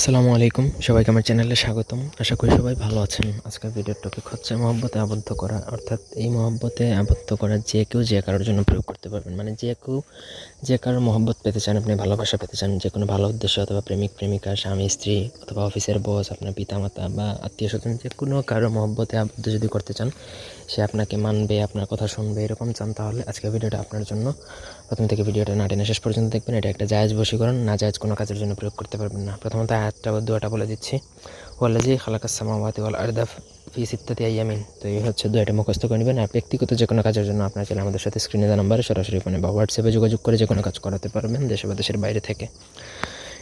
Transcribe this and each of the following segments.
আসসালামু আলাইকুম। সবাইকে আমার চ্যানেলে স্বাগতম। আশা করি সবাই ভালো আছেন। আজকের ভিডিওর টপিক হচ্ছে মহব্বতে আবদ্ধ করা। অর্থাৎ এই মহব্বতে আবদ্ধ করা যে কেউ যে কারোর জন্য প্রয়োগ করতে পারবেন। মানে যে কেউ, যে কারোর মহব্বত পেতে চান, আপনি ভালোবাসা পেতে চান, যে কোনো ভালো উদ্দেশ্য অথবা প্রেমিক, প্রেমিকা, স্বামী, স্ত্রী অথবা অফিসের বস আপনার পিতামাতা বা আত্মীয় স্বজন যে কোনো কারও মহব্বতে আবদ্ধ যদি করতে চান, সে আপনাকে মানবে, আপনার কথা শুনবে, এরকম চান, তাহলে আজকের ভিডিওটা আপনার জন্য। প্রথম থেকে ভিডিওটা না টেনে শেষ পর্যন্ত দেখবেন। এটা একটা জায়েজ বশীকরণ। না জায়জ কোনো কাজের জন্য প্রয়োগ করতে পারবেন না। প্রথমত আয়াতটা বা দোয়াটা বলে দিচ্ছি। ওয়াল্লাজি খালাকা সামাওয়াতি ওয়াল আরদাফ ফি সিত্তাতি আইয়ামিন। তো এই হচ্ছে দোয়াটা মুখস্থ করে নেবেন। আর ব্যক্তিগত যে কোনো কাজের জন্য আপনার চাইলে আমাদের সাথে স্ক্রিনে দেওয়া নাম্বারে সরাসরি ফোনে বা হোয়াটসঅ্যাপে যোগাযোগ করে যে কোনো কাজ করাতে পারবেন দেশে বা দেশের বাইরে থেকে।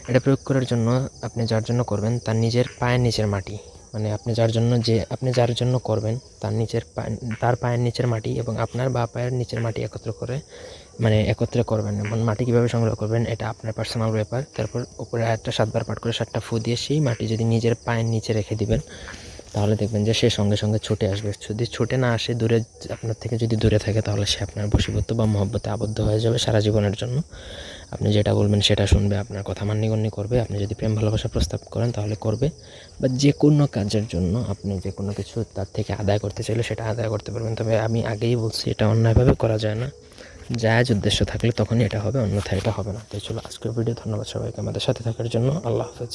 এটা প্রয়োগ করার জন্য আপনি যার জন্য করবেন, তার নিজের পায়ের নিচের মাটি। মানে আপনি যার জন্য যে, আপনি যার জন্য করবেন, তার নিচের তার পায়ের নিচের মাটি এবং আপনার বা পায়ের নিচের মাটি একত্র করে মানে একত্রে করবেন এবং মাটি কীভাবে সংগ্রহ করবেন, এটা আপনার পার্সোনাল ব্যাপার। তারপর উপরে একটা সাতবার পাট করে সাতটা ফু দিয়ে সেই মাটি যদি নিজের পায়ের নিচে রেখে দিবেন, তাহলে দেখবেন যে সে সঙ্গে সঙ্গে ছুটে আসবে। যদি ছুটে না আসে, দূরে, আপনার থেকে যদি দূরে থাকে, তাহলে সে আপনার বশীভূত বা মহব্বতে আবদ্ধ হয়ে যাবে সারা জীবনের জন্য। আপনি যেটা বলবেন সেটা শুনবে, আপনার কথা মান্যগণ্য করবে, আপনি যদি প্রেম ভালোবাসা প্রস্তাব করেন তাহলে করবে। বা যে কোনো কাজের জন্য আপনি যে কোনো কিছু তার থেকে আদায় করতে চাইলে সেটা আদায় করতে পারবেন। তবে আমি আগেই বলছি, এটা অন্যায়ভাবে করা যায় না। জায়জ উদ্দেশ্য থাকলে তখনই এটা হবে, অন্যথায় এটা হবে না। তাই চলো, আজকের ভিডিও ধন্যবাদ সবাইকে আমাদের সাথে থাকার জন্য। আল্লাহ হাফেজ।